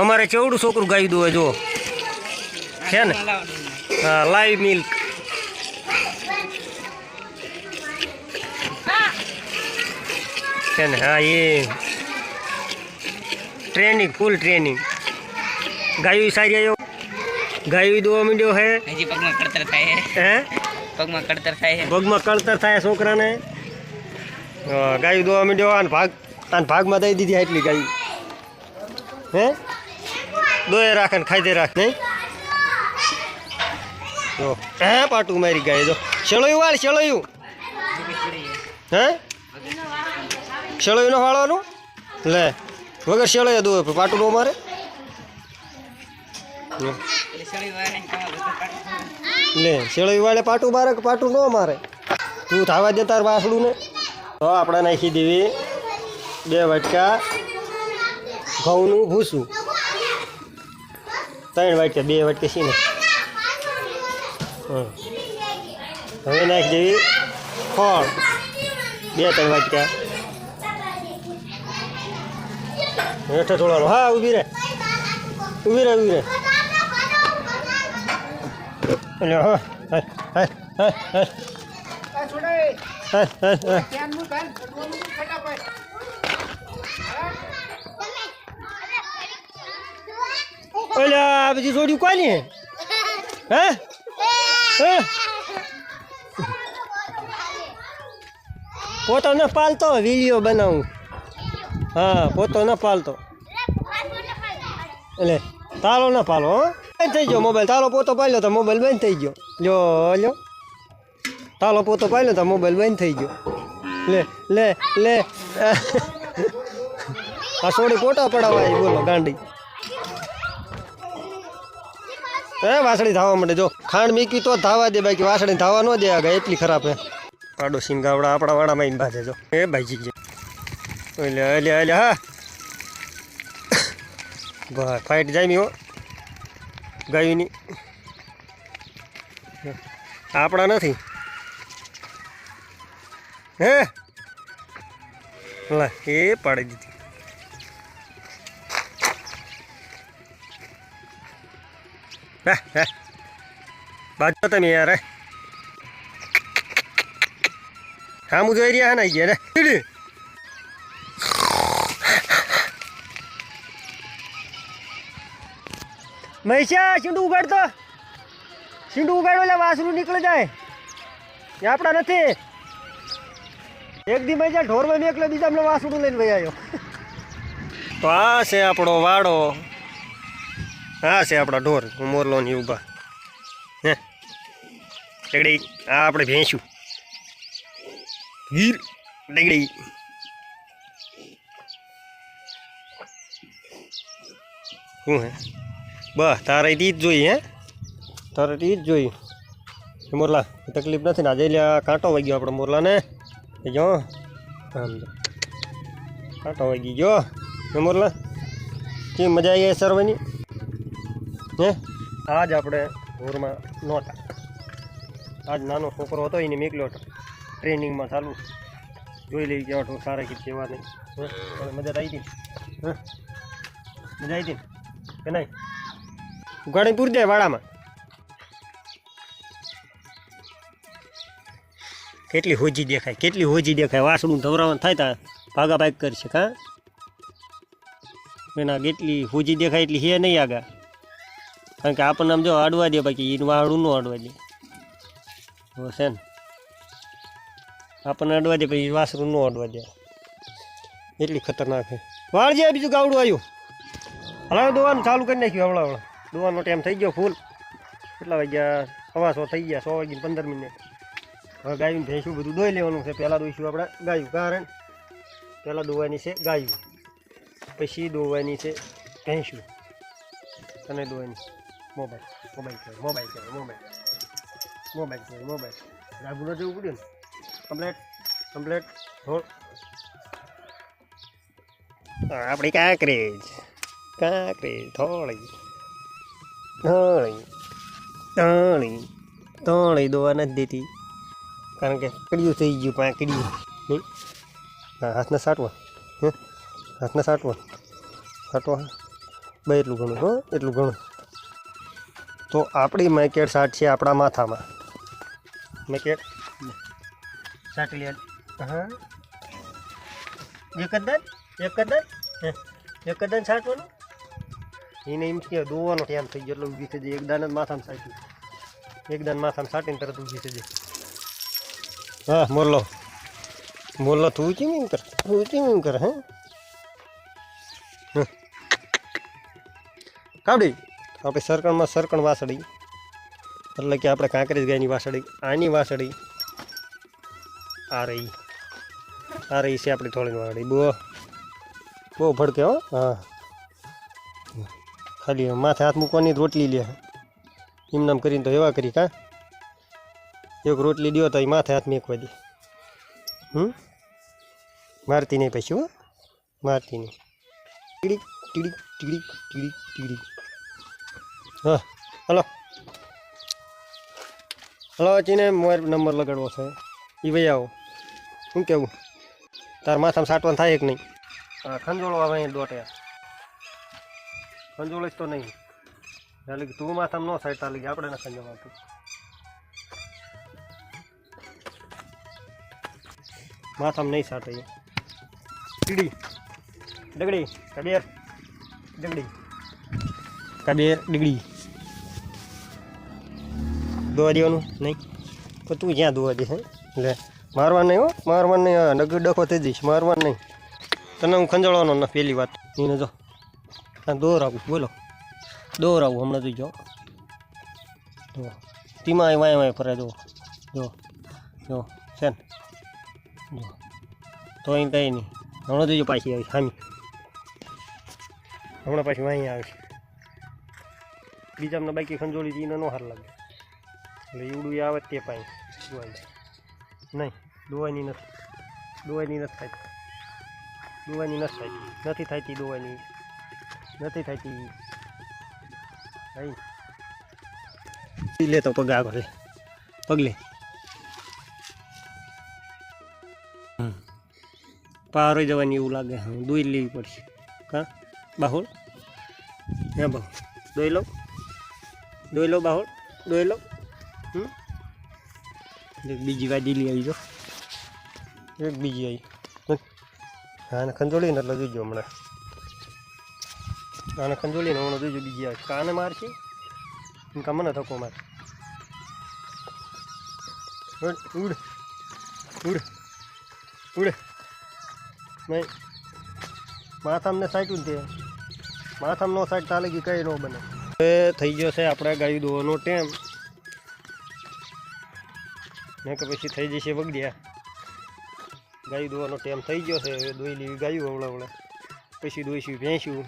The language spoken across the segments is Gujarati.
અમારે ચેવડું છોકરું ગાયું દુવે જો છે ને? હા લાઈવ મિલ્ક. છે ને? હા એ. ટ્રેનિંગ ફૂલ ટ્રેનિંગ. ગાયું સારી આવ્યો ગાયું દોવા માંડ્યો હે? હજી પગમાં કળતર થાય હે. પગમાં કળતર થાય પગમાં કળતર થાય છોકરાને? ગાયું દોવા માંડ્યો આને ભાગ આને ભાગમાં દઈ દીધી એટલી ગાયું. હે? દોય રાખે ને ખાઈ દે રાખ, નહીં? જો, હે, પાટું મારી ગાય, જો. શેળોયું વાળ, શેળોયું? હે? શેળોયું વાળવાનું? લે, વગર શેળોય દો પાટું નો મારે. લે, શેળોયું વાળે પાટું મારે કે પાટું ન મારે? તું થાવા દે તાર વાસડું ને તો આપણે નાખી દેવી બે વાટકા ઘઉંનું ભૂસું. ત્રણ વાટકા બે વાટકા છે ને. હં. હવે નાખી દેવી ખોળ. બે ત્રણ વાટકા. હેઠો થોડાનો હા ઊભી રહે. ઊભી રહે ઊભી રહે. હા હા હા હા હા. હા હા. ઓલે આ બધી જોડ્યું કોની હે? હે? પોતો ન પાલતો વીડિયો બનાવું. હા, પોતો ન પાલતો. એટલે તારો ન પાલો, હો. બંધ થઈ ગયો મોબાઈલ. તારો પોતો પાલ્યો તો મોબાઈલ બંધ થઈ ગયો. જો, લ્યો. તાલો પોતો પાલ્યો તો મોબાઈલ બંધ થઈ ગયો. લે લે લે. આ સોડી પોટા પડાવવા બોલો ગાંડી. હે, વાસળી ધાવા માટે જો ખાંડ મીકી તો ધાવા દે બાકી વાસળી ધાવા ન દે આગળ, એટલી ખરાબ હે. પાડો સિંગાવડા આપણા વાડામાં આવીને બાજે જો. એ ભાઈજી, જે. ઓલે ઓલે એટલે હા. ભાઈ ફાઇટ જામી, હો. ગાયુંની. આપણા નથી. હે? લે, એ પાડી દીધી. બાજુ તમે યાર, હે? હા જોઈ રહ્યા હે ને ગયા રે. મહેશા, શીંડું ઉગાડતો. શીંડું ઉગાડો એટલે વાસરું નીકળી જાય. એ આપણા નથી. એક દી મજા ઢોરમાં નીકળે બીજા અમને વાસુડું લઈને ભાઈ આવ્યો. તો આ છે આપણો વાડો. આ છે આપણા ઢોર. મોરલો ની ઊભા. હે? ડગડી, આ આપણે ભેંસું. ગીર, ડગડી. શું હે? બસ, તારે તી જ જોઈ, હે? તારે તી જ જોઈ. મોરલા તકલીફ નથી ને, આજે લે આ કાંટો વાગી ગયો આપણે મોરલાને. એ જો, આમ જો. કાંટો વાગી ગયો. હે મોરલા કેવી મજા આવી ગઈ સરવાની? હે આજ આપણે ઢોરમાં નહોતા. આજ નાનો છોકરો હતો, એને મેકલ્યો હતો. ટ્રેનિંગમાં ચાલુ. જોઈ લઈ કેવા સારા કીધ કેવા નહીં? હવે મજા આવી હતી હે? મજા આવી હતી કે નહીં? ઉગાડી પૂરી જાય વાડામાં. કેટલી હોજી દેખાય, કેટલી હોજી દેખાય. વાસણું ધવરાવાનું થાય તા ભાગા ભાગ કરશે કા એના કેટલી હોજી દેખાય એટલી હે નહીં આગા કારણ કે આપણને આમ જો અડવા દે બાકી એનું વાળું ન અડવા દે. છે ને, આપણને અડવા દે પછી વાસરું ન અડવા દે. એટલી ખતરનાક છે. વાળજે બીજું ગાવડું આવ્યું. હલાવે દોવાનું ચાલુ કરી નાખ્યું હવળા હવળા. દોવાનો ટાઈમ થઈ ગયો ફૂલ કેટલા વાગ્યા? સવા સો થઈ ગયા, સો વાગીને પંદર મિનિટ. હવે ગાયું ભેંસું બધું દોઈ લેવાનું છે. પહેલાં દોઈશું આપણે ગાયું. કારણ પહેલાં દોવાની છે ગાયું. પછી દોવાની છે ભેંસું. અને દોવાની મોબાઈલ મોબાઈલ કહેવાય મોબાઈલ કહેવાય મોબાઈલ મોબાઈલ કહેવાય મોબાઈલ રાગુનો જેવું પડ્યું ને કમ્પ્લેટ કમ્પ્લેટ હોળ આપણી કાંકરેજ કાંકરેજ થોડી થોડી તણી તણી દોવા નથી દેતી કારણ કે કડિયું થઈ ગયું પાંકડિયું કડિયું હા હાથને સાટવા હે હાથને સાટવા સાટવા બે એટલું ઘણું હો એટલું ઘણું તો આપણી મેકેટ સાટ છે આપણા માથામાં. મેકેટ? સાટી લે હા. એક જ દાન એક જ દાન હે, એક જ દાન સાટવાનું એને એમ કે દોવાનો ટાઈમ થઈ ગયો એટલે ઊભી થઈ જાય. એકદાન જ માથામાં સાટ્યું એકદાન માથામાં સાટીને તરત ઊભી થઈ જાય. હા મોરલો મોરલો તું કેમ એમ કર? તું કેમ એમ કર હે. કાવડી આપણે સરકણમાં સરકણ વાસળી. એટલે કે આપણે કાંકરેજ ગાયની વાસળી, આની વાસળી. આ રહી. આ રહી છે આપણી થોડી વાસળી. બહુ બહુ ભડકે હો. હા. ખાલી માથે હાથ મૂકવાની જ રોટલી લે. એમ નામ કરીને તો એવા કરી કાં? એક રોટલી દ્યો તો એ માથે હાથ મેકવા દે. હમ? મારતી નહીં પછી હો. મારતી નહીં. ટીડીક ટીડીક ટીડીક ટીડીક ટીડીક. હા હલો. હલો ચીને મોબાઈલ નંબર લગાડવો છે. એ ભાઈ આવો. શું કેવું? તાર માથામાં સાટવાનું થાય કે નહીં? હા ખંજોળો આવે અહીં દોટે. ખંજોળો જ તો નહીં. એટલે તું માથામાં ન સાઈડ તાલી આપણે ના ખંજોળ આવતું. માથામાં નહીં સાટે એ ડગડી. કબેર. ડગડી કબેર ડીગડી. દોવા દેવાનું નહીં? તો તું જ્યાં દોવા દે એટલે મારવા નહીં હો, મારવા નહીં ડગ ડખો થઈ જઈશ, મારવા નહીં. તને હું ખંજાળવાનો ના પહેલી વાત. એને જો દોરાવું, બોલો. દોરાવું, હમણાં તું જો. જો તીમાં વાય વાય ફરે, જો જો જો છે ને જો તો અહીં કંઈ નહીં. હમણાં જોઈજો પાછી આવી, હામી. હમણાં પાછી વાંઈ આવે. બીજા અમને બાકી ખંજોળી હતી નો હાર લાગે. એટલે ઈવડું આવે તે પાઈ દોવાઈ નહીં દોવાની નથી. દોવાની નથી થતી. દોવાની નથી થતી. નથી થતી દોવાની નથી થતી. અહીં લે તો પગ આગળ. પગલે. પારો જવાની એવું લાગે. હા, દોઈ લેવી પડશે. હા? બાહુલ? હે, બાહુલ. દોઈ લો. દોઈ લો, બાહુલ. દોઈ લો. બીજી ગાડી લઈ આવી જો. એક બીજી આવી. આને ખંજોળીને એટલે જોઈજો હમણાં. આને ખંજોળીને હમણાં જોઈજો બીજી આવે. કાને મારશે છે? મને ધક્કો માર. ઉડ ઉડ ઉડ. નહીં. માથામને સાઈટું તે. માથામાં નો સાઈટ ચાલે કે કંઈ ન બને. થઈ ગયો છે આપણે ગાયું દોવાનો ટેમ. મેં કે પછી થઈ જશે વગડ્યા. ગાયું દોવાનો ટાઈમ થઈ ગયો છે, હવે દોઈ લેવી ગાયું હવળા હવળા. પછી દોઈશું ભેંસ્યું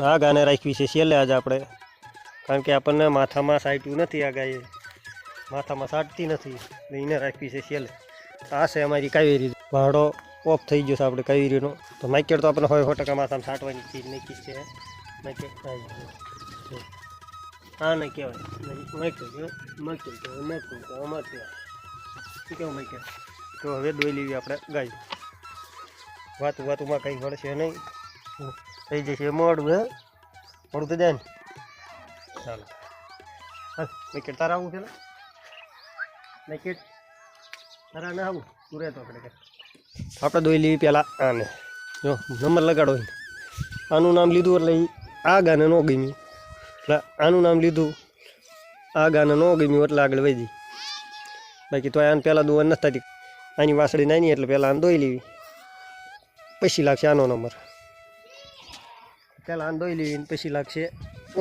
આ ગાને રાખવી છે છેલ્લે આજે આપણે. કારણ કે આપણને માથામાં સાટ્યું નથી આ ગાયે. માથામાં સાટતી નથી. એને રાખવી છે છેલ્લે. આ છે અમારી કાવેરી. ભાડો ઓફ થઈ ગયો છે આપણે કાવેરીનો. તો માઇકેટ તો આપણે હોય સો ટકા માથામાં સાટવાની ચીજ નહીં છે. નહીં કહેવાય. માઇકેટ કે કહેવાય કે કહેવાય અમારે કેવું માઇકેટ તો હવે દોઈ લેવી આપણે ગાય. વાતું વાતુંમાં કંઈ વળશે નહીં. થઈ જશે મોડું, હે? મોડું તો જાય ને? ચાલો. હા મેકેટ તારા આવું ને? મેકેટ તારા ના આવું તું રહેતો આપણે આપણે દોઈ લેવી પહેલાં આને. જો, નંબર લગાડો આનું નામ લીધું એટલે આ ગાને ન ગમ્યું. એટલે આનું નામ લીધું. આ ગાના ન ગમ્યું એટલે આગળ વધી. બાકી તો આને પહેલાં દોવા નથી થતી. આની વાસળી નાની એટલે પહેલાં આને દોઈ લેવી. પછી લાગશે આનો નંબર. પહેલાં આને દોઈ લેવી પછી લાગશે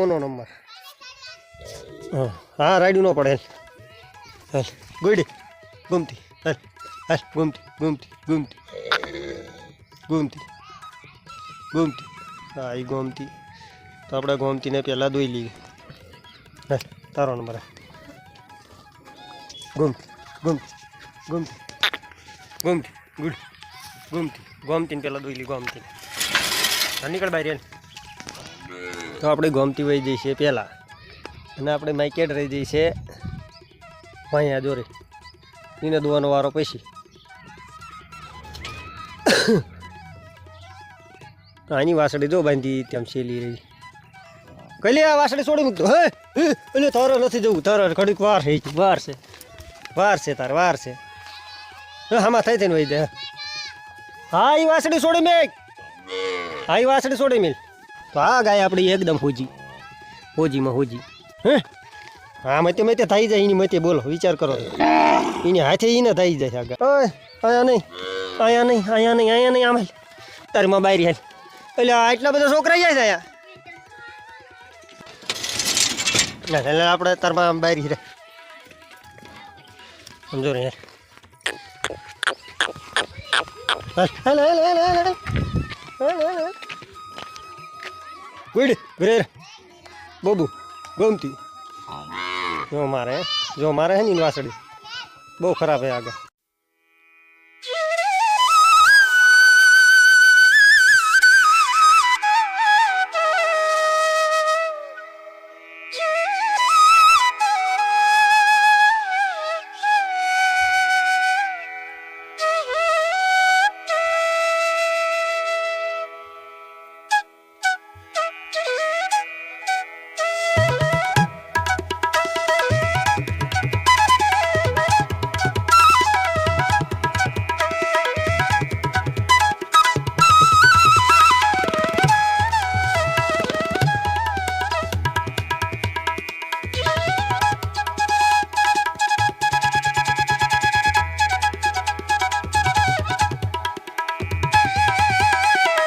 ઓનો નંબર. હા હા, રાયડું ન પડે. હાલ ગોડી ગુમતી, હાલ હાલ, ગુમતી ગુમતી ગુમતી ગુમતી ગુમતી. હા એ ગોમતી. તો આપણે ગોમતીને પહેલાં દોઈ લઈએ. હા, તારો નંબર. ગુમતી ગુમતી ગુમતી ગુમતી, ગુડ. ગુમતી, ગોમતીને પહેલાં દોઈ લઈ ગોમતી નીકળ બહાર તો આપણે ગોમતી વહી જઈએ છીએ પહેલાં. અને આપણે માઇકેટ રહી જઈએ છીએ અહીંયા જોરે એને દોવાનો વારો પછી. આની વાસળી જો બાંધી તેમ સેલી રહી. કઈ આ વાસળી છોડી મૂકતો હે? હે, એટલે તારે નથી જવું. તારે ઘડીક વાર છે. વાર છે. વાર છે તારે વાર છે. હે, હામાં થઈ થઈને વહી દે હા એ વાસળી છોડી મેં હા એ વાસળી છોડી મેલ. તો આ ગાય આપણી એકદમ હોજી. હોજીમાં હોજી. હે? હા મતે મતે થઈ જાય એની મતે બોલો વિચાર કરો. એની હાથે એને થઈ જાય આગળ ઓય અહીંયા નહીં. અહીંયા નહીં અહીંયા નહીં અહીંયા નહીં આમ તારી માં બારી હાલ. એટલે આટલા બધા છોકરા જાય છે અહીંયા એટલે આપણે તારમાં બહાર હીરે. સમજો ને hello hello hello hello hello. Good ગ્રેર ગમતી. જો મારે જો મારે હે ની વાસડી બહુ ખરાબ હે આગળ.